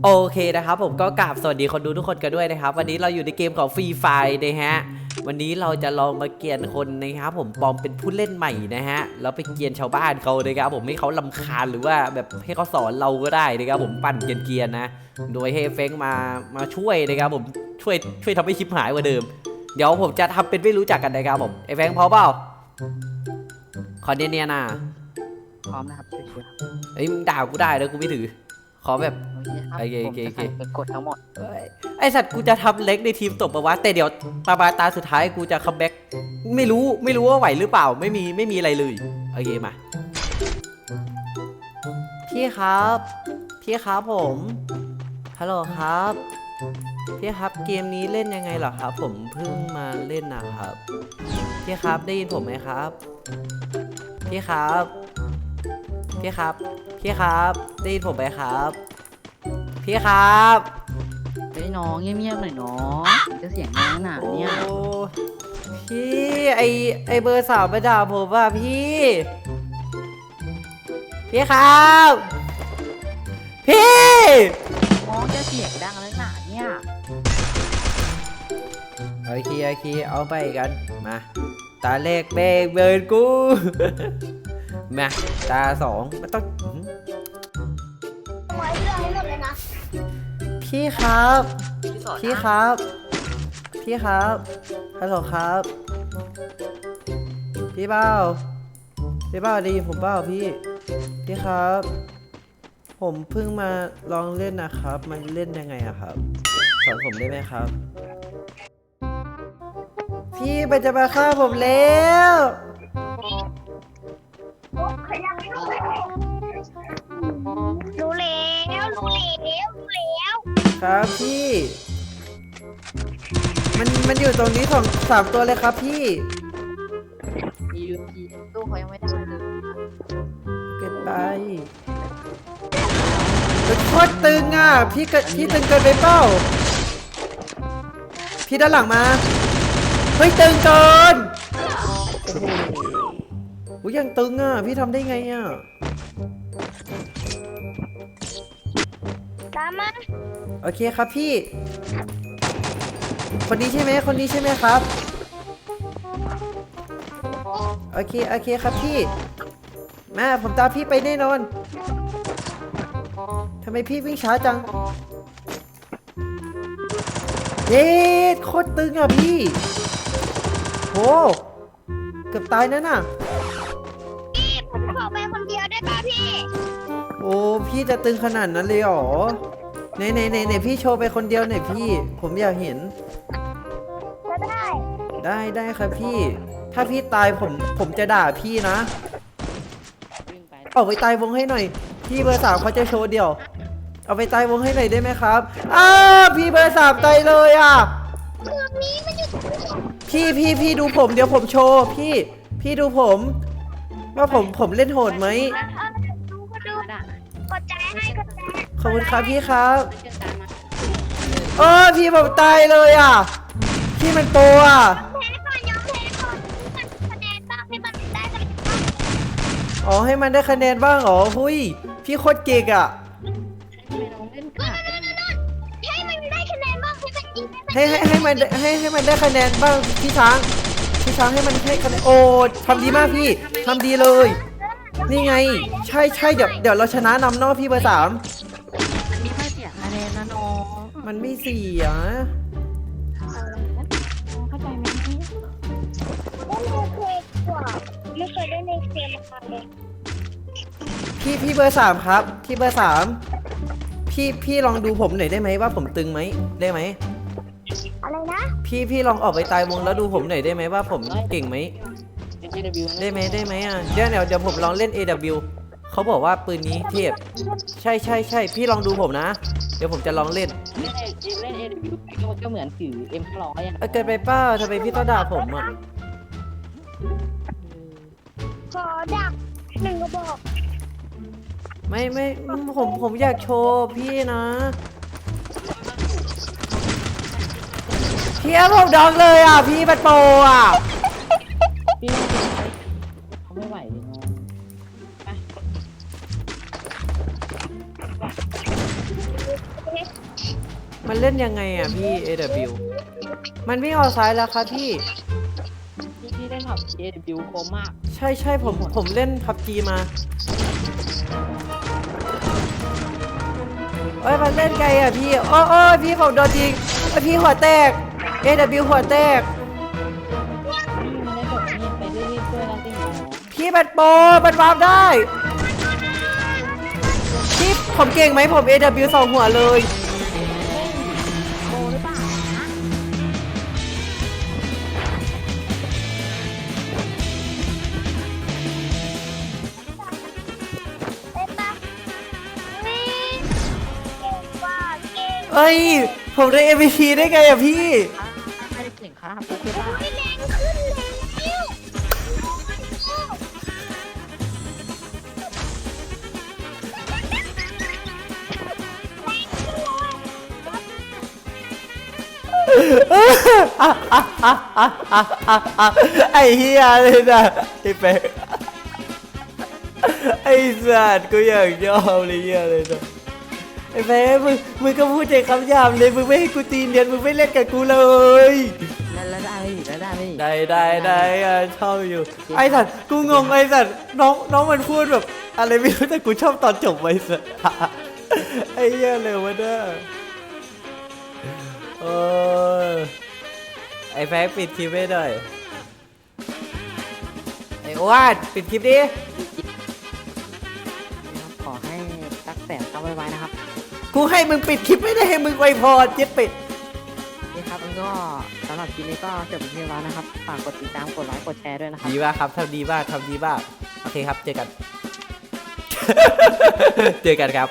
โอเคนะครับผมก็กราบสวัสดีคนดูทุกคนกันด้วยนะครับ วันนี้เราอยู่ในเกมของฟรีไฟนะฮะวันนี้เราจะลองมาเกียนคนนะครับผมปลอมเป็นผู้เล่นใหม่นะฮะแล้วไปเกียนชาวบ้านเขานะครับผมให้เขาลำคาญหรือว่าแบบให้เขาสอนเราก็ได้นะครับผมปั่นเกียนๆนะโดยให้เฟงมามาช่วยนะครับผมช่วยช่วยทำให้คลิปหายกว่าเดิม เดี๋ยวผมจะทำเป็นไม่รู้จักกันนะครับผมไอ้แฟงพร้อมเปล่าขอเนียนๆนะพร้อมนะครับช่วยๆครับเอ้ยมึงด่ากูได้แล้วกูไม่ถือ ขอแบบโอเคครับโอเคผมโอเคจะใส่เป็นกฎทั้งหมดเอ้ยไอสัตว์กูจะทำเล็กในทีมตบปะวะแต่เดี๋ยวตาบาตาสุดท้ายกูจะคัมแบ็กไม่รู้ไม่รู้ว่าไหวหรือเปล่าไม่มีไม่มีอะไรเลยโอเคมาพี่ครับ พี่ครับผมฮัลโหลครับ พี่ครับเกมนี้เล่นยังไงเหรอครับ ผมเพิ่งมาเล่นนะครับ พี่ครับได้ยินผมไหมครับ พี่ครับ พี่ครับ พี่ครับได้ยินผมไหมครับ พี่ครับเฮ้ยน้องเงียบๆหน่อยน้องจะเสียงดังขนาดเนี่ยโอ้พี่ไอไอเบอร์สาวมาด่าผมว่าพี่ พี่ครับ พี่ น้องจะเสียงดังแล้วหนาเนี่ยโอเคโอเคเอาไปกันมาตาแรกแบกเบิร์นกู มาตาสองมันต้องอื้อหือไว้เรื่องให้หมดเลยนะพี่ครับ พี่สอนพี่ครับ พี่ครับฮัลโหลครับ พี่เบ้าพี่เบ้าไดีผมเบ้าพี่ พี่ครับ ผมเพิ่งมาลองเล่นนะครับ มันเล่นยังไงอะครับ สอนผมได้ไหมครับ พี่มันจะมาฆ่าผมแล้วขยับไม่ รู้แล้วรู้แล้วรู้แล้วครับพี่ มันมันอยู่ตรงนี้สองสามตัวเลยครับพี่พี่พี่ตู้เขายังไม่ได้เลยเกินไปเป็นโคตรตึงอะ พี่เกิดพี่ตึงเกินไปเป้าพี่ด้านหลังมา เฮ้ยตึงเกิน โอ้โห อุ๊ยยังตึงอะ พี่ทำได้ไงอะ ตามมาโอเคครับพี่ คนนี้ใช่ไหมคนนี้ใช่ไหมครับ โอเค โอเคครับพี่ มาผมตามพี่ไปแน่นอน ทำไมพี่วิ่งช้าจัง เย้โคตรตึงอะพี่ โห เกือบตายนั่นน่ะ พี่โอ้พี่จะตึงขนาดนั้นเลยเหรอไหนไหนไหนไหนพี่โชว์ไปคนเดียวหน่อยพี่ ผมอยากเห็น ก็ได้ได้ได้ครับพี่ ถ้าพี่ตายผมผมจะด่าพี่นะ วิ่งไปเอาไปตายวงให้หน่อย พี่เบอร์สามเขาจะโชว์เดี่ยว เอาไปตายวงให้หน่อยได้ไหมครับอ้าพี่เบอร์สามตายเลยอะ เมืองนี้มันอยู่ตรงนี้พี่พี่พี่ดูผมเดี๋ยวผมโชว์พี่ พี่ดูผม ว่าผมผมเล่นโหดไหมเอ ขอบคุณครับพี่ครับเชื่อใจมาเออพี่ผมตายเลยอะ พี่มันโปรอะแพ้ก่อนยอมแพ้ก่อนมันคะแนนบ้างให้มันได้สักอ๋อให้มันได้คะแนนบ้างเหรอหุยพี่โคตรเก่งอะทำไมน้องเล่นกากจังให้มันได้คะแนนบ้างให้มันยิงให้มันให้ให้ให้มันได้ให้ให้มันได้คะแนนบ้างพี่ช้างพี่ช้างให้มันให้คะแนนโอ้ทำดีมากพี่ทำดีเลย นี่ไง ใช่ใช่เดี๋ยวเดี๋ยวเราชนะนำเนอกพี่เบอร์สาม มันไม่เสีย เข้าใจไหมเล่นโอเคกว่าไม่เคยเล่นในเกมมาเลย พี่พี่เบอร์สามครับพี่เบอร์สามพี่พี่ลองดูผมหน่อยได้ไหมว่าผมตึงไหมได้ไหมอะไรนะ พี่พี่ลองออกไปตายวงแล้วดูผมหน่อยได้ไหมว่าผมเก่งไหมเป็น GW นะได้ไหมได้ไหมอะเดี๋ยวเดี๋ยวเดี๋ยวผมลองเล่น AW เขาบอกว่าปืนนี้เทพ ใช่ใช่ใช่พี่ลองดูผมนะ เดี๋ยวผมจะลองเล่นเล่นเล่น AW ก็เหมือนถือ M ร้อยอะเอ้ยเกินไปเป้าทำไมพี่ต้องด่าผมอะขอดักหนึ่งกระบอกไม่ไม่ผมผมอยากโชว์พี่นะพี่เอาผมดองเลยอะพี่มันโปอะพี่เขาไม่ไหวเลยน้อ มันเล่นยังไงอะพี่ AW มันวิ่งออกซ้ายแล้วครับพี่ พี่พี่เล่นผับเอดิวโคมมากใช่ใช่ผมผมเล่นพับจีมา เอ้ยมันเล่นไงอะพี่โอ้โอ้ยพี่ผมโดนยิงเอ้ยพี่หัวแตก AW หัวแตกนี่มันได้แบบนี้ไปเรื่อยๆช่วยเราสิหนูพี่มันโปรมันวาร์ปได้พี่ผมเก่งไหมผม AW สองหัวเลย เอ้ย ผมได้ MVP ได้ไงอะพี่ ไม่ได้เก่งครับโอเคป่ะแรงขึ้นแรงกิ้วไอ้เฮียเลยนะไอ้เป๊กไอ้สัตว์กูอยากยอมเลยเฮียเลยนะ ไอ้เป๊กมึงมึงก็พูดใจคำหยาบเลยมึงไม่ให้กูตีเนียนมึงไม่เล่นกับกูเลย แล้วแล้วได้ไหมแล้วได้ไหมได้ได้ได้อะชอบอยู่ ไอ้สัตว์กูงงไอ้สัตว์น้องน้องมันพูดแบบ อะไรไม่รู้แต่กูชอบตอนจบไว้สัตว์ไอ้เหี้ยเลยวะเนี่ยเออไอ้แฟกปิดคลิปให้หน่อยไอ้อ้วนปิดคลิปดิ ขอให้สักแสนเข้าไว้ๆนะครับ กูให้มึงปิดคลิปไม่ได้ให้มึงไวยพรเจ็ดปิด นี่ครับมันก็สำหรับคลิปนี้ก็จบเป็นที่แล้วนะครับฝากกดติดตามกดไลค์กดแชร์ด้วยนะครับ ดีมากครับทำดีมากทำดีมาก โอเคครับ เจอกัน เจอกันครับ